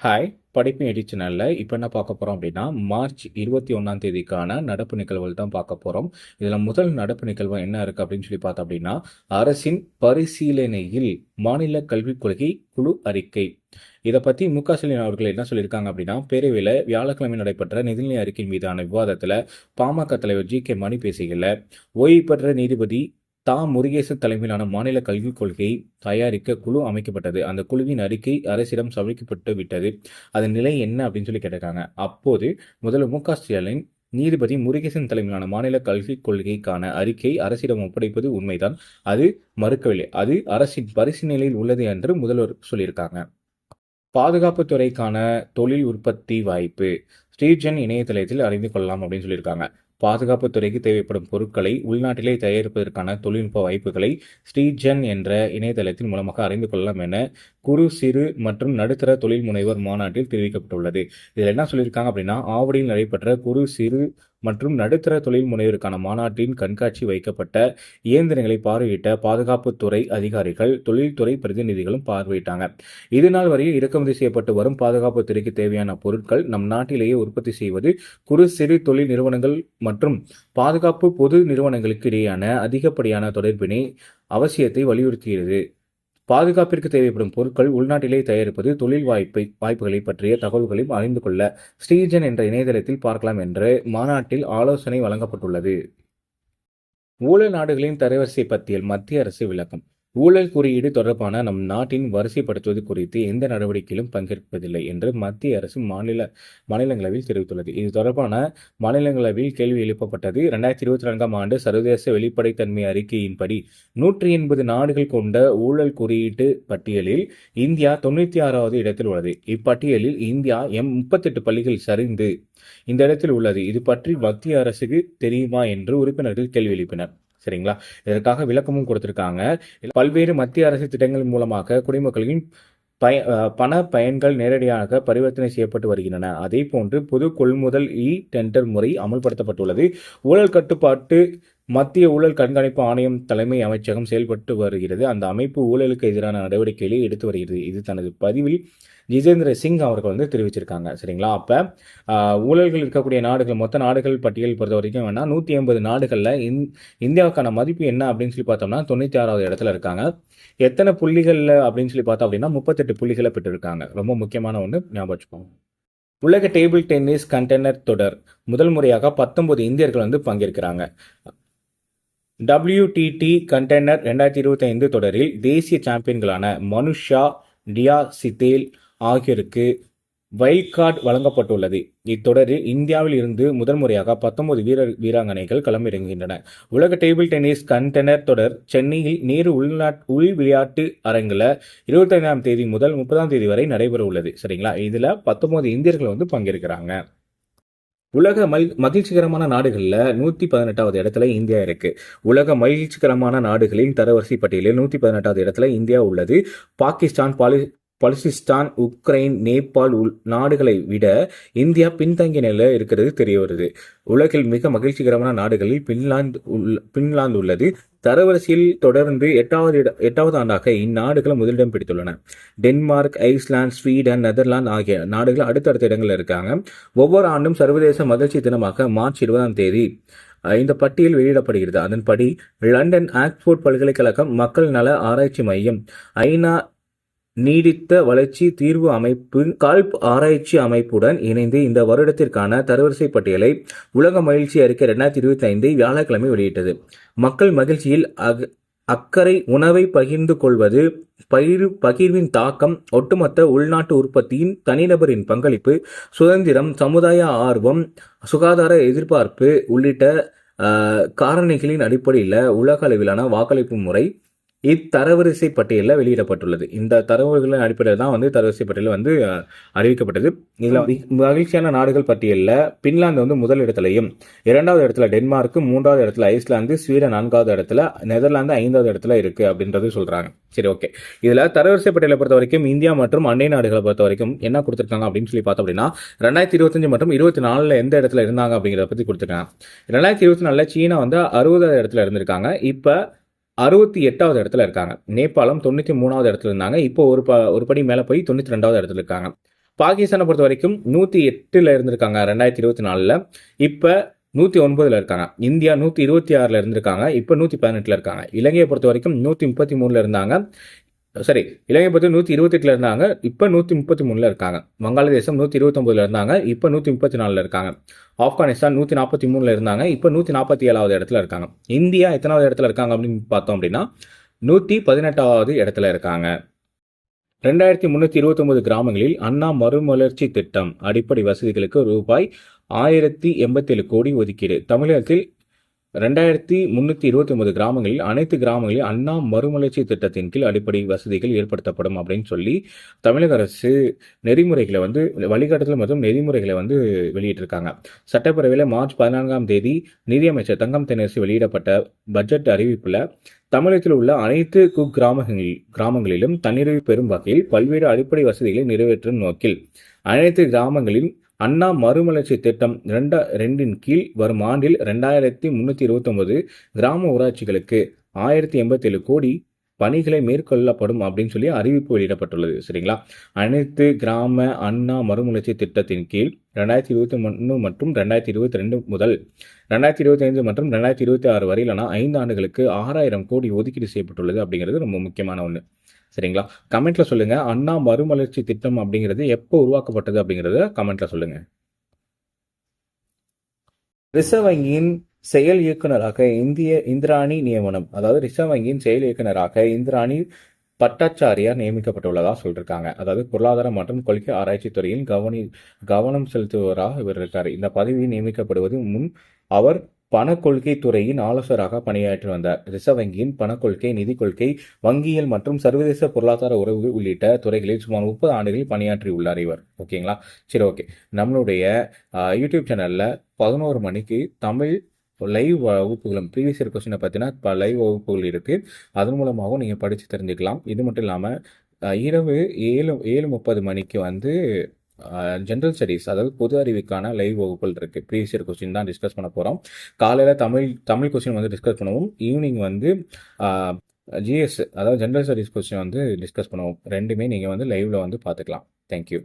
Hi படிப்பு eddy சேனலில் இப்போ என்ன பார்க்க போகிறோம் அப்படின்னா மார்ச் இருபத்தி ஒன்றாம் தேதிக்கான நடப்பு நிகழ்வுகள் தான் பார்க்க போகிறோம் இதில் முதல் நடப்பு நிகழ்வு என்ன இருக்குது அப்படின்னு சொல்லி பார்த்தோம் அப்படின்னா அரசின் பரிசீலனையில் மாநில கல்விக் கொள்கை குழு அறிக்கை. இதை பற்றி மு க ஸ்டாலின் அவர்கள் என்ன சொல்லியிருக்காங்க அப்படின்னா பேரவையில் வியாழக்கிழமை நடைபெற்ற நிதிநிலை அறிக்கை மீதான விவாதத்தில் பாமக தலைவர் ஜி கே மணி பேசுகையில் ஓய்வு பெற்ற நீதிபதி தா. முருகேசன் தலைமையிலான மாநில கல்விக் கொள்கையை தயாரிக்க குழு அமைக்கப்பட்டது. அந்த குழுவின் அறிக்கை அரசிடம் சமர்ப்பிக்கப்பட்டு விட்டது. அதன் நிலை என்ன அப்படின்னு சொல்லி கேட்டிருக்காங்க. அப்போது முதல்வர் மு. க. ஸ்டாலின் நீதிபதி முருகேசன் தலைமையிலான மாநில கல்விக் கொள்கைக்கான அறிக்கை அரசிடம் ஒப்படைப்பது உண்மைதான். அது மறுக்கவில்லை. அது அரசின் பரிசீலனையில் உள்ளது என்று முதல்வர் சொல்லியிருக்காங்க. பாதுகாப்பு துறைக்கான தொழில் உற்பத்தி வாய்ப்பு ஸ்ரீஜன் இணையதளத்தில் அறிந்து கொள்ளலாம் அப்படின்னு சொல்லியிருக்காங்க. பாதுகாப்புத் துறைக்கு தேவைப்படும் பொருட்களை உள்நாட்டிலே தயாரிப்பதற்கான தொழில்நுட்ப வாய்ப்புகளை ஸ்ரீஜன் என்ற இணையதளத்தின் மூலமாக அறிந்து கொள்ளலாம் என குறு சிறு மற்றும் நடுத்தர தொழில் முனைவர் மாநாட்டில் தெரிவிக்கப்பட்டுள்ளது. இதில் என்ன சொல்லியிருக்காங்க அப்படின்னா ஆவடியில் நடைபெற்ற குறு சிறு மற்றும் நடுத்தர தொழில் முனைவருக்கான மாநாட்டின் கண்காட்சி வைக்கப்பட்ட இயந்திரங்களை பார்வையிட்ட பாதுகாப்புத்துறை அதிகாரிகள் தொழில்துறை பிரதிநிதிகளும் பார்வையிட்டாங்க. இதுநாள் வரையில் இறக்குமதி செய்யப்பட்டு வரும் பாதுகாப்பு துறைக்கு தேவையான பொருட்கள் நம் நாட்டிலேயே உற்பத்தி செய்வது குறு சிறு தொழில் நிறுவனங்கள் மற்றும் பாதுகாப்பு பொது நிறுவனங்களுக்கு இடையேயான அதிகப்படியான தொடர்பினை அவசியத்தை வலியுறுத்துகிறது பாதுகாப்பிற்கு தேவைப்படும் பொருட்கள் உள்நாட்டிலே தயாரிப்பது தொழில் வாய்ப்பை வாய்ப்புகளை பற்றிய தகவல்களையும் அறிந்து கொள்ள ஸ்ரீஜன் என்ற இணையதளத்தில் பார்க்கலாம் என்று மாநாட்டில் ஆலோசனை வழங்கப்பட்டுள்ளது. ஊழல் நாடுகளின் தரவரிசை பத்தியில் மத்திய அரசு விளக்கம். ஊழல் குறியீடு தொடர்பான நம் நாட்டின் வரிசைப்படுத்துவது குறித்து எந்த நடவடிக்கையிலும் பங்கேற்பதில்லை என்று மத்திய அரசு மாநில மாநிலங்களவையில் தெரிவித்துள்ளது. இது தொடர்பான மாநிலங்களவையில் கேள்வி எழுப்பப்பட்டது. இரண்டாயிரத்தி இருபத்தி நான்காம் ஆண்டு சர்வதேச வெளிப்படைத்தன்மை அறிக்கையின்படி நூற்றி எண்பது நாடுகள் கொண்ட ஊழல் குறியீட்டு பட்டியலில் இந்தியா தொண்ணூற்றி ஆறாவது இடத்தில் உள்ளது. இப்பட்டியலில் இந்தியா எம் முப்பத்தெட்டு பள்ளிகள் சரிந்து இந்த இடத்தில் உள்ளது. இது பற்றி மத்திய அரசுக்கு தெரியுமா என்று உறுப்பினர்கள் கேள்வி எழுப்பினர். சரிங்களா? இதற்காக விளக்கமும் கொடுத்திருக்காங்க. பல்வேறு மத்திய அரசு திட்டங்கள் மூலமாக குடிமக்களின் பய பண பயன்கள் நேரடியாக பரிவர்த்தனை செய்யப்பட்டு வருகின்றன. அதே போன்று பொது கொள்முதல் இ டெண்டர் முறை அமல்படுத்தப்பட்டுள்ளது. ஊழல் கட்டுப்பாட்டு மத்திய ஊழல் கண்காணிப்பு ஆணையம் தலைமை அமைச்சகம் செயல்பட்டு வருகிறது. அந்த அமைப்பு ஊழலுக்கு எதிரான நடவடிக்கைகளை எடுத்து வருகிறது. இது தனது பதிவில் ஜிதேந்திர சிங் அவர்கள் வந்து தெரிவிச்சிருக்காங்க சரிங்களா? அப்போ ஊழல்கள் இருக்கக்கூடிய நாடுகள் மொத்த நாடுகள் பட்டியல் பொறுத்த வரைக்கும் வேணால் நூற்றி ஐம்பது நாடுகளில் இந் இந்தியாவுக்கான மதிப்பு என்ன அப்படின்னு சொல்லி பார்த்தோம்னா தொண்ணூற்றி ஆறாவது இடத்துல இருக்காங்க. எத்தனை புள்ளிகளில் அப்படின்னு சொல்லி பார்த்தோம் அப்படின்னா முப்பத்தெட்டு புள்ளிகளை பெற்றிருக்காங்க. ரொம்ப முக்கியமான ஒன்று ஞாபகம் வச்சுக்கோங்க. உலக டேபிள் டென்னிஸ் கண்டெய்னர் தொடர் முதல் முறையாக பத்தொன்பது இந்தியர்கள் வந்து பங்கேற்கிறாங்க. டபிள்யூடிடி கண்டெய்னர் ரெண்டாயிரத்தி இருபத்தைந்து தொடரில் தேசிய சாம்பியன்களான மனுஷா டியா சிதேல் ஆகியோருக்கு வைல்ட் கார்டு வழங்கப்பட்டுள்ளது. இத்தொடரில் இந்தியாவில் இருந்து முதன்முறையாக பத்தொன்பது வீரர் வீராங்கனைகள் களமிறங்குகின்றன. உலக டேபிள் டென்னிஸ் கண்டெனர் தொடர் சென்னையில் நேரு உள்நாட் உள் விளையாட்டு அரங்கில் இருபத்தைந்தாம் தேதி முதல் முப்பதாம் தேதி வரை நடைபெற உள்ளது சரிங்களா? இதில் பத்தொன்பது இந்தியர்கள் வந்து பங்கேற்கிறாங்க. உலக மல் மகிழ்ச்சிகரமான நாடுகளில் நூற்றி பதினெட்டாவது இடத்துல இந்தியா இருக்கு. உலக மகிழ்ச்சிகரமான நாடுகளின் தரவரிசை பட்டியலில் நூற்றி பதினெட்டாவது இடத்துல இந்தியா உள்ளது. பாகிஸ்தான் பாலி பலுசிஸ்தான் உக்ரைன் நேபாள் உள் நாடுகளை விட இந்தியா பின்தங்கிய நிலையில் இருக்கிறது தெரிய வருது. உலகில் மிக மகிழ்ச்சிகரமான நாடுகளில் பின்லாந்து உள் பின்லாந்து உள்ளது. தரவரிசையில் தொடர்ந்து எட்டாவது இட எட்டாவது ஆண்டாக இந்நாடுகள் முதலிடம் பிடித்துள்ளன. டென்மார்க் ஐஸ்லாந்து ஸ்வீடன் நெதர்லாந்து ஆகிய நாடுகள் அடுத்தடுத்த இடங்களில் இருக்காங்க. ஒவ்வொரு ஆண்டும் சர்வதேச மகிழ்ச்சி தினமாக மார்ச் இருபதாம் தேதி இந்த பட்டியல் வெளியிடப்படுகிறது. அதன்படி லண்டன் ஆக்ஸ்போர்ட் பல்கலைக்கழகம் மக்கள் நல ஆராய்ச்சி மையம் ஐநா நீடித்த வளர்ச்சி தீர்வு அமைப்பு கால்ப் ஆராய்ச்சி அமைப்புடன் இணைந்து இந்த வருடத்திற்கான தரவரிசை பட்டியலை உலக மகிழ்ச்சி அறிக்கை ரெண்டாயிரத்தி இருபத்தி ஐந்து வியாழக்கிழமை வெளியிட்டது. மக்கள் மகிழ்ச்சியில் அக் அக்கறை உணவை பகிர்ந்து கொள்வது பயிர் பகிர்வின் தாக்கம் ஒட்டுமொத்த உள்நாட்டு உற்பத்தியின் தனிநபரின் பங்களிப்பு சுதந்திரம் சமுதாய ஆர்வம் சுகாதார எதிர்பார்ப்பு உள்ளிட்ட காரணிகளின் அடிப்படையில் உலக அளவிலான வாக்களிப்பு முறை இத்தரவரிசை பட்டியலில் வெளியிடப்பட்டுள்ளது. இந்த தரவுகளின் அடிப்படையில் தான் வந்து தரவரிசை பட்டியல் வந்து அறிவிக்கப்பட்டது. இதில் மகிழ்ச்சியான நாடுகள் பட்டியலில் பின்லாந்து வந்து முதல் இடத்துலையும் இரண்டாவது இடத்துல டென்மார்க் மூன்றாவது இடத்துல ஐஸ்லாந்து ஸ்வீடன் நான்காவது இடத்துல நெதர்லாந்து ஐந்தாவது இடத்துல இருக்கு அப்படின்றது சொல்றாங்க. சரி ஓகே. இதில் தரவரிசை பட்டியலை பொறுத்த வரைக்கும் இந்தியா மற்றும் அண்டை நாடுகளை பொறுத்த வரைக்கும் என்ன கொடுத்துருக்காங்க அப்படின்னு சொல்லி பார்த்தோம் அப்படின்னா ரெண்டாயிரத்தி இருபத்தஞ்சு மற்றும் இருபத்தி நாலில் எந்த இடத்துல இருந்தாங்க அப்படிங்கிறத பற்றி கொடுத்துருக்காங்க. ரெண்டாயிரத்தி இருபத்தி நாலில் சீனா வந்து அறுபதாவது இடத்துல இருந்திருக்காங்க. இப்போ அறுபத்தி எட்டாவது இடத்துல இருக்காங்க. நேபாளம் தொண்ணூற்றி மூணாவது இடத்துல இருந்தாங்க. இப்போ ஒரு ப ஒரு படி மேலே போய் தொண்ணூற்றி ரெண்டாவது இடத்துல இருக்காங்க. பாகிஸ்தானை பொறுத்த வரைக்கும் நூற்றி எட்டில் இருந்திருக்காங்க ரெண்டாயிரத்தி இருபத்தி நாலில். இப்போ நூற்றி ஒன்பதில் இருக்காங்க. இந்தியா நூற்றி இருபத்தி ஆறில் இருந்திருக்காங்க. இப்போ நூற்றி பதினெட்டில் இருக்காங்க. இலங்கையை பொறுத்த வரைக்கும் நூற்றி முப்பத்தி மூணில் இருந்தாங்க. சரி இலங்கை பற்றி நூற்றி இருபத்தெட்டில் இருந்தாங்க. இப்போ நூற்றி முப்பத்தி மூணில் இருக்காங்க. வங்காளதேசம் நூற்றி இருபத்தொம்பதில் இருந்தாங்க. இப்போ நூற்றி முப்பத்தி நாலில் இருக்காங்க. ஆப்கானிஸ்தான் நூற்றி நாற்பத்தி மூணில் இருந்தாங்க. இப்போ நூற்றி நாற்பத்தி ஏழாவது இடத்துல இருக்காங்க. இந்தியா எத்தனாவது இடத்துல இருக்காங்க அப்படின்னு பார்த்தோம் அப்படின்னா நூற்றி பதினெட்டாவது இடத்துல இருக்காங்க. ரெண்டாயிரத்தி முந்நூற்றி இருபத்தொம்பது கிராமங்களில் அண்ணா மறுமலர்ச்சி திட்டம் அடிப்படை வசதிகளுக்கு ரூபாய் ஆயிரத்தி எண்பத்தேழு கோடி ஒதுக்கீடு. தமிழகத்தில் ரெண்டாயிரத்தி முந்நூற்றி இருபத்தி ஒன்பது கிராமங்களில் அனைத்து கிராமங்களில் அண்ணா மறுமலர்ச்சி திட்டத்தின் கீழ் அடிப்படை வசதிகள் ஏற்படுத்தப்படும் அப்படின்னு சொல்லி தமிழக அரசு நெறிமுறைகளை வந்து வழிகாட்டுதல் மற்றும் நெறிமுறைகளை வந்து வெளியிட்டிருக்காங்க. சட்டப்பேரவையில் மார்ச் பதினான்காம் தேதி நிதியமைச்சர் தங்கம் தென்னரசு வெளியிடப்பட்ட பட்ஜெட் அறிவிப்பில் தமிழகத்தில் உள்ள அனைத்து குக்கிராமங்களில் கிராமங்களிலும் தன்னிறைவு பெறும் வகையில் பல்வேறு அடிப்படை வசதிகளை நிறைவேற்றும் நோக்கில் அனைத்து கிராமங்களில் அண்ணா மறுமலர்ச்சி திட்டம் ரெண்டா ரெண்டின் கீழ் வரும் ஆண்டில் ரெண்டாயிரத்தி முந்நூற்றி இருபத்தொம்பது கிராம ஊராட்சிகளுக்கு ஆயிரத்தி எண்பத்தேழு கோடி பணிகளை மேற்கொள்ளப்படும் அப்படின்னு சொல்லி அறிவிப்பு வெளியிடப்பட்டுள்ளது. சரிங்களா? அனைத்து கிராம அண்ணா மறுமலர்ச்சி திட்டத்தின் கீழ் ரெண்டாயிரத்தி இருபத்தி ஒன்று மற்றும் ரெண்டாயிரத்தி இருபத்தி ரெண்டு முதல் ரெண்டாயிரத்தி இருபத்தி ஐந்து மற்றும் ரெண்டாயிரத்தி இருபத்தி ஆறு வரையிலான ஐந்து ஆண்டுகளுக்கு ஆறாயிரம் கோடி ஒதுக்கீடு செய்யப்பட்டுள்ளது அப்படிங்கிறது ரொம்ப முக்கியமான ஒன்று சரிங்களா? கமெண்ட்ல சொல்லுங்க. அண்ணா மறுமலர்ச்சி திட்டம் அப்படிங்கிறது எப்போ உருவாக்கப்பட்டது அப்படிங்கிறத கமெண்ட்ல சொல்லுங்க. ரிசர்வ் வங்கியின் செயல் இயக்குனராக இந்திய இந்திராணி நியமனம். அதாவது ரிசர்வ் வங்கியின் செயல் இயக்குனராக இந்திராணி பட்டாச்சாரியார் நியமிக்கப்பட்டுள்ளதாக சொல்லியிருக்காங்க அதாவது பொருளாதார மற்றும் கொள்கை ஆராய்ச்சி துறையில் கவனி கவனம் செலுத்துவராக இவர் இருக்கார். இந்த பதவி நியமிக்கப்படுவது முன் அவர் பணக்கொள்கை துறையின் ஆலோசகராக பணியாற்றி வந்தார். ரிசர்வ் வங்கியின் பணக்கொள்கை நிதி கொள்கை வங்கியியல் மற்றும் சர்வதேச பொருளாதார உறவுகள் உள்ளிட்ட துறைகளில் சுமார் முப்பது ஆண்டுகளில் பணியாற்றியுள்ளார் இவர். ஓகேங்களா? சரி ஓகே. நம்மளுடைய யூடியூப் சேனலில் பதினோரு மணிக்கு தமிழ் லைவ் வகுப்புகளும் ப்ரீவியஸ் இயர் கொஸ்டினை பார்த்தீங்கன்னா இப்போ லைவ் வகுப்புகள் இருக்குது அதன் மூலமாகவும் நீங்கள் படித்து தெரிஞ்சுக்கலாம். இது மட்டும் இல்லாமல் இரவு ஏழு ஏழு முப்பது மணிக்கு வந்து ஜென்ரல் ஸ்டடீஸ் அதாவது பொது அறிவுக்கான லைவ் வகுப்புகள் இருக்குது ப்ரீவியஸ் இயர் கொஸ்டின் தான் டிஸ்கஸ் பண்ண போகிறோம் காலையில் தமிழ் தமிழ் கொஸ்டின் வந்து டிஸ்கஸ் பண்ணுவோம். ஈவினிங் வந்து ஜிஎஸ் அதாவது ஜென்ரல் ஸ்டடீஸ் கொஸ்டின் வந்து டிஸ்கஸ் பண்ணுவோம். ரெண்டுமே நீங்கள் வந்து லைவில் வந்து பார்த்துக்கலாம். தேங்க்யூ